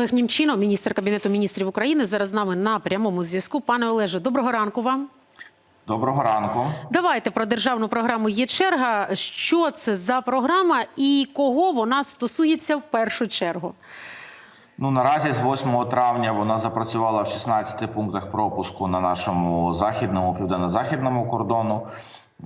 Олег Німчино, міністр кабінету міністрів України, зараз з нами на прямому зв'язку. Пане Олеже, доброго ранку вам. Доброго ранку. Давайте про державну програму є черга. Що це за програма і кого вона стосується в першу чергу? Ну наразі з 8 травня вона запрацювала в 16 пунктах пропуску на нашому західному південно-західному кордону.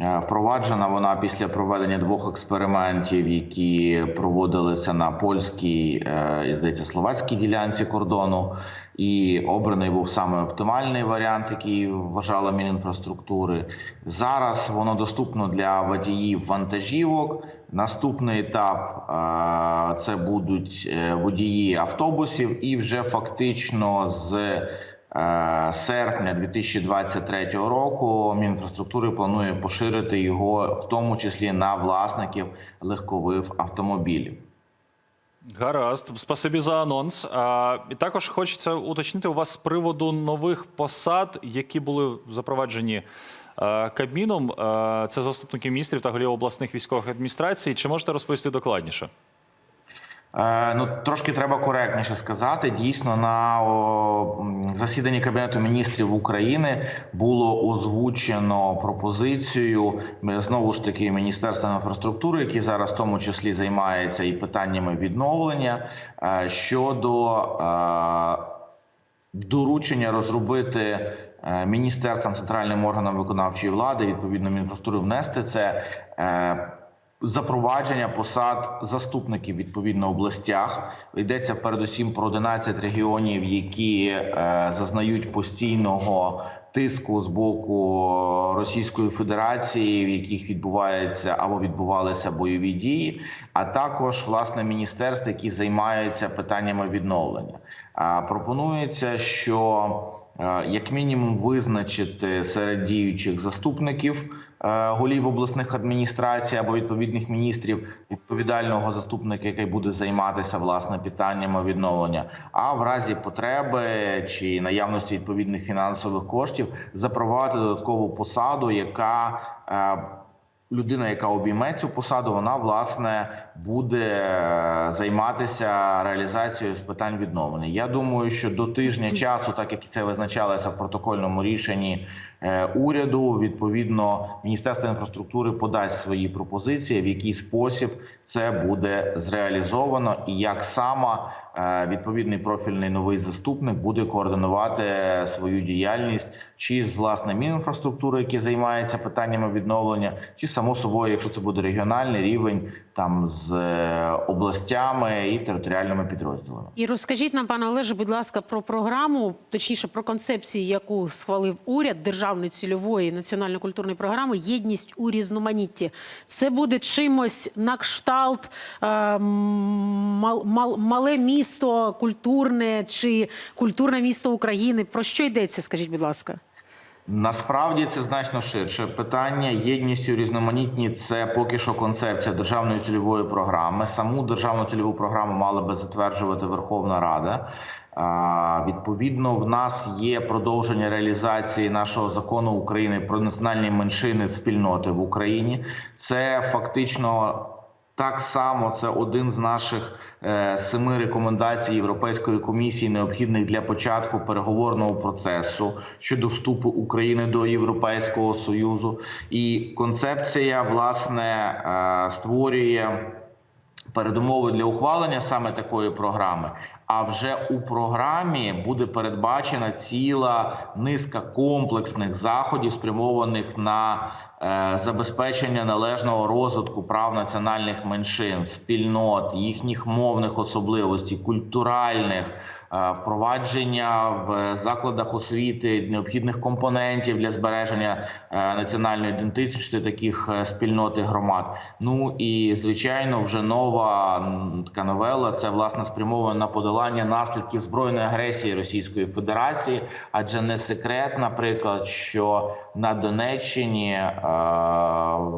Е, Впроваджена вона після проведення двох експериментів, які проводилися на польській е, і здається словацькій ділянці кордону. І обраний був саме оптимальний варіант, який вважала Мінінфраструктури. Зараз воно доступно для водіїв вантажівок. Наступний етап е, це будуть водії автобусів, і вже фактично з серпня 2023 року Мінінфраструктури планує поширити його, в тому числі на власників легкових автомобілів. Гаразд, спасибі за анонс. А, і також хочеться уточнити у вас з приводу нових посад, які були запроваджені е, Кабміном. Е, це заступники міністрів та голів обласних військових адміністрацій. Чи можете розповісти докладніше? Е, Ну, трошки треба коректніше сказати. Дійсно, на засіданні Кабінету міністрів України було озвучено пропозицію знову ж таки Міністерства інфраструктури, який зараз в тому числі займається і питаннями відновлення е, щодо е, доручення розробити міністерством центральним органам виконавчої влади, відповідно Мінінфраструктури внести це. Запровадження посад заступників відповідно областях йдеться передусім про 11 регіонів, які е, зазнають постійного тиску з боку Російської Федерації, в яких відбувається або відбувалися бойові дії, а також власне міністерств, які займаються питаннями відновлення. Пропонується, що як мінімум визначити серед діючих заступників е, голів обласних адміністрацій або відповідних міністрів відповідального заступника, який буде займатися власне питаннями відновлення. А в разі потреби чи наявності відповідних фінансових коштів запровадити додаткову посаду, яка е, людина, яка обійме цю посаду, вона власне буде е, займатися реалізацією з питань відновлення. Я думаю, що до тижня часу, так як це визначалося в протокольному рішенні е, уряду, відповідно Міністерство інфраструктури подасть свої пропозиції, в який спосіб це буде зреалізовано, і як саме е, відповідний профільний новий заступник буде координувати свою діяльність чи з власне Мінінфраструктури, який займається питаннями відновлення, чи само собою, якщо це буде регіональний рівень, там з е, областями і територіальними підрозділами. І розкажіть нам, пане Олеже, будь ласка, про програму, точніше про концепцію, яку схвалив уряд державної цільової національно-культурної програми Єдність у різноманітті. Це буде чимось на кшталт е, мал, мал, мале місто культурне чи культурне місто України. Про що йдеться? Скажіть, будь ласка. Насправді це значно ширше питання. Єдністю різноманітні це поки що концепція державної цільової програми. Саму державну цільову програму мала би затверджувати Верховна Рада. Відповідно, в нас є продовження реалізації нашого закону України про національні меншини спільноти в Україні. Це фактично. Так само це один з наших е, семи рекомендацій Європейської комісії, необхідних для початку переговорного процесу щодо вступу України до Європейського союзу. І концепція власне е, створює передумови для ухвалення саме такої програми. А вже у програмі буде передбачена ціла низка комплексних заходів, спрямованих на е, забезпечення належного розвитку прав національних меншин, спільнот, їхніх мовних особливостей, культуральних. е, Впровадження в закладах освіти необхідних компонентів для збереження е, національної ідентичності таких спільнот і громад. Ну і звичайно, вже нова така новела. Це власне спрямована на подолання наслідків збройної агресії Російської Федерації, адже не секрет, наприклад, що на Донеччині е,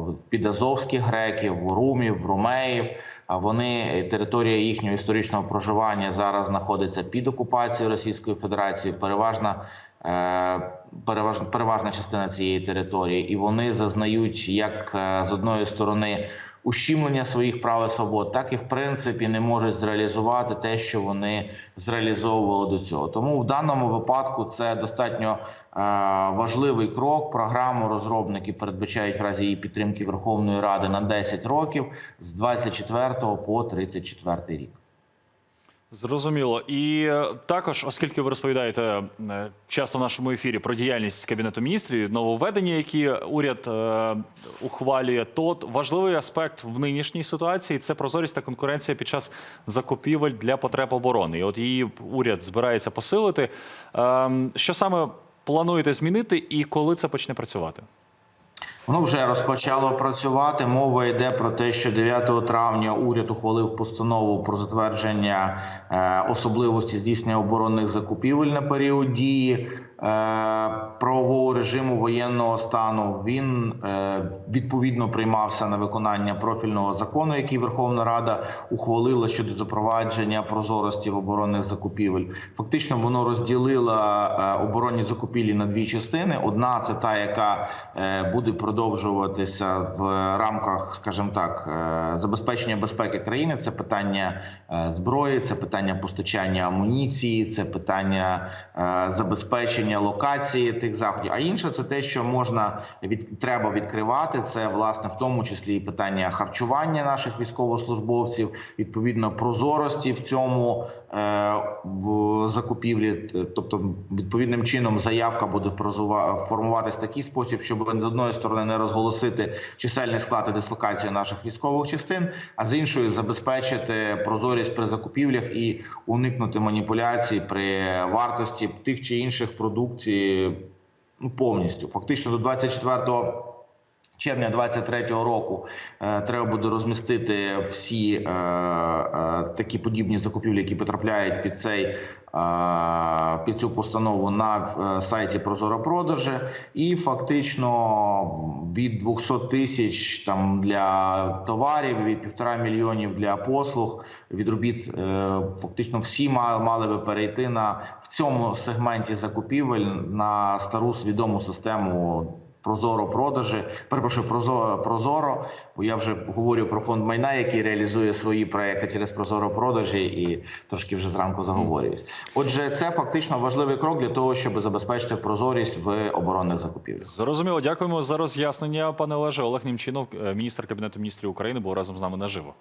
в підазовських греків, в румів, в румеїв. Вони територія їхнього історичного проживання зараз знаходиться під окупацією Російської Федерації. Переважна е, переважна, переважна частина цієї території, і вони зазнають як е, з одної сторони ущемлення своїх прав і свобод, так і в принципі не можуть зреалізувати те, що вони зреалізовували до цього. Тому в даному випадку це достатньо е, важливий крок. Програму розробники передбачають в разі її підтримки Верховної Ради на 10 років з 24 по 34 рік. Зрозуміло. І е, також, оскільки ви розповідаєте е, часто в нашому ефірі про діяльність Кабінету міністрів, нововведення, які уряд е, ухвалює, то важливий аспект в нинішній ситуації це прозорість та конкуренція під час закупівель для потреб оборони. І от її уряд збирається посилити. Е, що саме плануєте змінити і коли це почне працювати? Воно вже розпочало працювати. Мова йде про те, що 9 травня уряд ухвалив постанову про затвердження е, особливості здійснення оборонних закупівель на період дії е, правового режиму воєнного стану. Він е, відповідно приймався на виконання профільного закону, який Верховна Рада ухвалила щодо запровадження прозорості в оборонних закупівель. Фактично, воно розділило оборонні закупівлі на дві частини. Одна це та, яка буде продовжуватися в рамках, скажімо так, е, забезпечення безпеки країни. Це питання е, зброї, це питання постачання амуніції, це питання е, забезпечення локації тих заходів. А інше це те, що можна від треба відкривати. Це власне в тому числі і питання харчування наших військовослужбовців, відповідно прозорості в цьому в закупівлі. Тобто, відповідним чином заявка буде формуватись в такий спосіб, щоб з одної сторони не розголосити чисельний склад і дислокацію наших військових частин, а з іншої забезпечити прозорість при закупівлях і уникнути маніпуляцій при вартості тих чи інших продукцій ну, повністю. Фактично до 24 червня 23-го року е, треба буде розмістити всі е, е, такі подібні закупівлі, які потрапляють під цей під цю постанову на е, сайті Прозоропродажі, і фактично від 200 тисяч там для товарів, від півтора мільйонів для послуг, від робіт е, фактично всі мали би перейти на в цьому сегменті закупівель на стару свідому систему. Прозоро продажі, перепрошую, прозоро, прозоро, бо я вже говорю про фонд майна, який реалізує свої проекти через прозоро продажі, і трошки вже зранку заговорююсь. Отже, це фактично важливий крок для того, щоб забезпечити прозорість в оборонних закупівлях. Зрозуміло. Дякуємо за роз'яснення, пане Олеже. Олег Німчинов, е, міністр Кабінету міністрів України, був разом з нами наживо.